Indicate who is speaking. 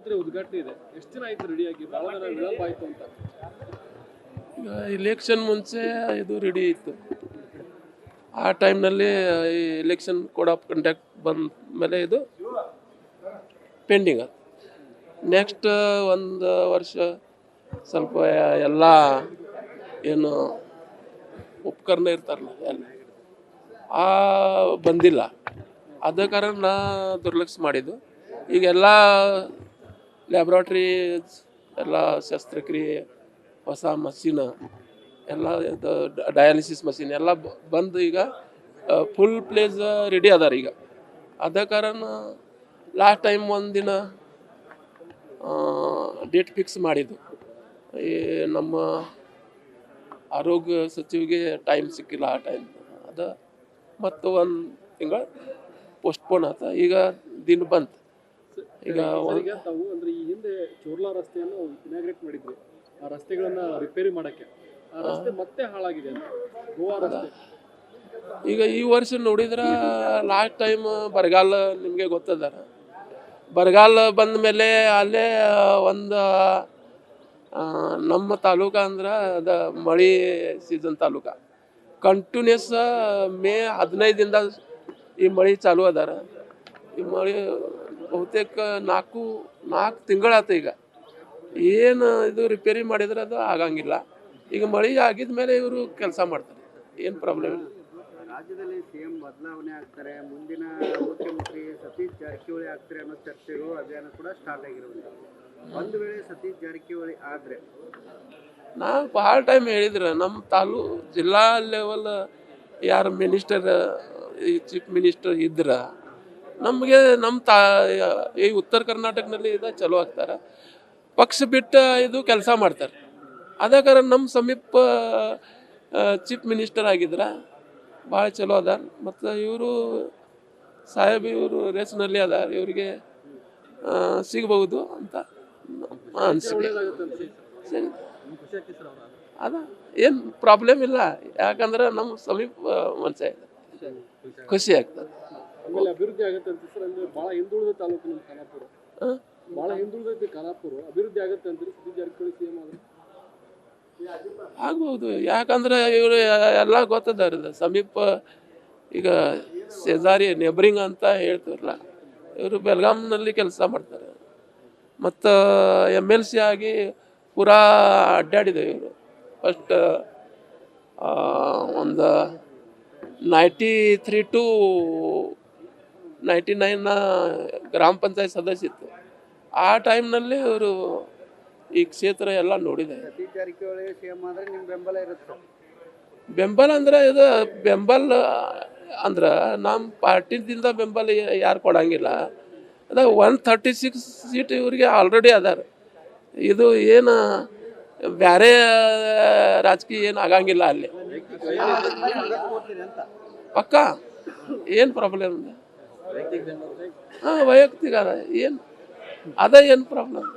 Speaker 1: ಆಸ್ಪತ್ರೆ ಉದ್ಘಾಟನೆ ಇದೆ. ಎಷ್ಟು ದಿನ ಆಯ್ತು ರೆಡಿಯಾಗಿ ಬಹಳ ದಿನ ವಿಳಂಬ ಆಯ್ತು ಅಂತ.
Speaker 2: ಈಗ ಇಲೆಕ್ಷನ್ ಮುಂಚೆ ಇದು ರೆಡಿ ಇತ್ತು. ಆ ಟೈಮ್ನಲ್ಲಿ ಈ ಎಲೆಕ್ಷನ್ ಕೋಡ್ ಆಫ್ ಕಂಡಕ್ಟ್ ಬಂದ ಮೇಲೆ ಇದು ಪೆಂಡಿಂಗ್ ನೆಕ್ಸ್ಟ್ ಒಂದು ವರ್ಷ ಸ್ವಲ್ಪ ಎಲ್ಲ ಏನು ಉಪಕರಣ ಇರ್ತಾರಲ್ಲ, ಎಲ್ಲ. ಆ ಬಂದಿಲ್ಲ. ಅದ ಕಾರಣ ನಾ ದುರ್ಲಕ್ಷ ಮಾಡಿದ್ದು. ಈಗೆಲ್ಲ ಲ್ಯಾಬ್ರಾಟ್ರಿ ಎಲ್ಲ ಶಸ್ತ್ರಕ್ರಿಯೆ, ಹೊಸ ಮಷಿನ್, ಎಲ್ಲ ಡಯಾಲಿಸಿಸ್ ಮಷಿನ್ ಎಲ್ಲ ಬಂದು ಈಗ ಫುಲ್ ಪ್ಲೇಸ್ ರೆಡಿ ಅದಾರ ಈಗ. ಅದ ಕಾರಣ ಲಾಸ್ಟ್ ಟೈಮ್ ಒಂದಿನ ಡೇಟ್ ಫಿಕ್ಸ್ ಮಾಡಿದ್ದು. ಈ ನಮ್ಮ ಆರೋಗ್ಯ ಸಚಿವಿಗೆ ಟೈಮ್ ಸಿಕ್ಕಿಲ್ಲ ಆ ಟೈಮ್ ಅದ ಮತ್ತು ಒಂದು ತಿಂಗಳು ಪೋಸ್ಟ್ಪೋನ್ ಆತ. ಈಗ ದಿನ ಬಂತು. ಈಗ
Speaker 1: ತಾವು ಅಂದ್ರೆ ಈ ಹಿಂದೆ ಚೋರ್ಲಾ ರಸ್ತೆಯನ್ನು ಇನಾಗ್ರೇಟ್ ಮಾಡಿದ್ರು. ಆ ರಸ್ತೆಗಳನ್ನ ರಿಪೇರಿ ಮಾಡಕ್ಕೆ. ಆ ರಸ್ತೆ ಮತ್ತೆ ಹಾಳಾಗಿದೆ ಗೋವಾ ರಸ್ತೆ.
Speaker 2: ಈಗ ಈ ವರ್ಷ ನೋಡಿದ್ರೆ ಲಾಸ್ಟ್ ಟೈಮ್ ಬರಗಾಲ ನಿಮಗೆ ಗೊತ್ತದ ಬರಗಾಲ ಬಂದ ಮೇಲೆ ಅಲ್ಲೇ ಒಂದು ನಮ್ಮ ತಾಲೂಕ ಅಂದ್ರೆ ಅದ ಮಳೆ ಸೀಸನ್ ತಾಲೂಕ. ಕಂಟಿನ್ಯೂಸ್ ಮೇ ಹದಿನೈದಿಂದ ಈ ಮಳೆ ಚಾಲು ಅದಾರ. ಈ ಮಳೆ ಬಹುತೇಕ ನಾಲ್ಕು ನಾಲ್ಕು ತಿಂಗಳಾತ ಈಗ. ಏನು ಇದು ರಿಪೇರಿ ಮಾಡಿದ್ರೆ ಅದು ಆಗಂಗಿಲ್ಲ. ಈಗ ಮಳೆ ಆಗಿದ ಮೇಲೆ ಇವರು ಕೆಲಸ ಮಾಡ್ತಾರೆ. ಏನು ಪ್ರಾಬ್ಲಮ್ ಇಲ್ಲ.
Speaker 3: ರಾಜ್ಯದಲ್ಲಿ ಸಿಎಂ ಬದಲಾವಣೆ ಆಗ್ತಾರೆ. ಮುಂದಿನ ಮುಖ್ಯಮಂತ್ರಿ ಸತೀಶ್ ಜಾರಕಿಹೊಳಿ ಆಗ್ತಾರೆ ಅನ್ನೋ ಚರ್ಚೆಗಳು ಅಭಿಯಾನ ಕೂಡ ಸ್ಟಾರ್ಟ್ ಆಗಿರುವಂಥದ್ದು ಒಂದು ವೇಳೆ ಸತೀಶ್ ಜಾರಕಿಹೊಳಿ ಆದರೆ?
Speaker 2: ನಾವು ಭಾಳ ಟೈಮ್ ಹೇಳಿದ್ರೆ ನಮ್ಮ ತಾಲೂ ಜಿಲ್ಲಾ ಲೆವೆಲ್ ಯಾರು ಮಿನಿಸ್ಟರ್ ಈ ಚೀಫ್ ಮಿನಿಸ್ಟರ್ ಇದ್ರ ನಮಗೆ ನಮ್ಮ ತಾ, ಈ ಉತ್ತರ ಕರ್ನಾಟಕದಲ್ಲಿ ಇದು ಚಲೋ ಆಗ್ತಾರೆ. ಪಕ್ಷ ಬಿಟ್ಟು ಇದು ಕೆಲಸ ಮಾಡ್ತಾರೆ. ಅದ ನಮ್ಮ ಸಮೀಪ ಚೀಫ್ ಮಿನಿಸ್ಟರ್ ಆಗಿದ್ರೆ, ಭಾಳ ಚಲೋ ಅದಾರ. ಮತ್ತು ಇವರು ಸಾಹೇಬ್ ಇವರು ರೇಸ್ನಲ್ಲಿ ಅದಾರ. ಇವರಿಗೆ ಸಿಗಬಹುದು ಅಂತ ಅನಿಸಿಕೆ ಅದ, ಏನು ಪ್ರಾಬ್ಲಮ್ ಇಲ್ಲ. ಯಾಕಂದ್ರೆ ನಮ್ಮ ಸಮೀಪ ಇದೆ ಖುಷಿ ಆಗ್ತದೆ.
Speaker 1: ಆಮೇಲೆ ಅಭಿವೃದ್ಧಿ ಆಗುತ್ತೆ ಅಂತ ಸರ್ ಅಂದ್ರೆ ಬಹಳ ಹಿಂದುಳಿದ ತಾಲೂಕು ನಮ್ಮ ಖಾನಾಪುರ ಬಹಳ ಹಿಂದುಳಿದೈತಿ ಖಾನಾಪುರ. ಅಭಿವೃದ್ಧಿ ಆಗುತ್ತೆ ಅಂತ ಸುದ್ದಿ ಜಾರಕಿಹೊಳಿ ಸಿಎಂ ಆದ್ರೆ
Speaker 2: ಆಗ್ಬೋದು. ಯಾಕಂದ್ರೆ ಇವರು ಎಲ್ಲ ಗೊತ್ತದಾರ ಸಮೀಪ ಈಗ ಸೆಜಾರಿ ನೆಬರಿಂಗ್ ಅಂತ ಹೇಳ್ತಾರಲ್ಲ ಇವರು ಬೆಲ್ಗಾಮ್ನಲ್ಲಿ ಕೆಲಸ ಮಾಡ್ತಾರೆ. ಮತ್ತು ಎಂ ಎಲ್ ಸಿ ಆಗಿ ಪುರಾ ಅಡ್ಡಾಡಿದೆ ಇವರು. ಫಸ್ಟ್ ಒಂದು ನೈಂಟಿ ತ್ರೀ ಟು ನೈಂಟಿ ನೈನ್ನ ಗ್ರಾಮ ಪಂಚಾಯತ್ ಸದಸ್ಯ ಇತ್ತು. ಆ ಟೈಮ್ನಲ್ಲಿ ಅವರು ಈ ಕ್ಷೇತ್ರ ಎಲ್ಲ ನೋಡಿದೆ. ಬೆಂಬಲ ಅಂದ್ರೆ ಇದು ಬೆಂಬಲ ಅಂದ್ರೆ ನಮ್ಮ ಪಾರ್ಟಿದಿಂದ ಬೆಂಬಲ ಯಾರು ಕೊಡಂಗಿಲ್ಲ. ಅದ ಒನ್ ಥರ್ಟಿ ಸಿಕ್ಸ್ ಸೀಟ್ ಇವ್ರಿಗೆ ಆಲ್ರೆಡಿ ಅದಾರ. ಇದು ಏನು ಬೇರೆ ರಾಜಕೀಯ ಏನು ಆಗಂಗಿಲ್ಲ ಅಲ್ಲಿ. ಪಕ್ಕ? ಏನು ಪ್ರಾಬ್ಲಮ್ ಇದೆ ಹಾಂ ವೈಯಕ್ತಿಕ ಅದ ಏನು ಅದ ಏನು ಪ್ರಾಬ್ಲಮ್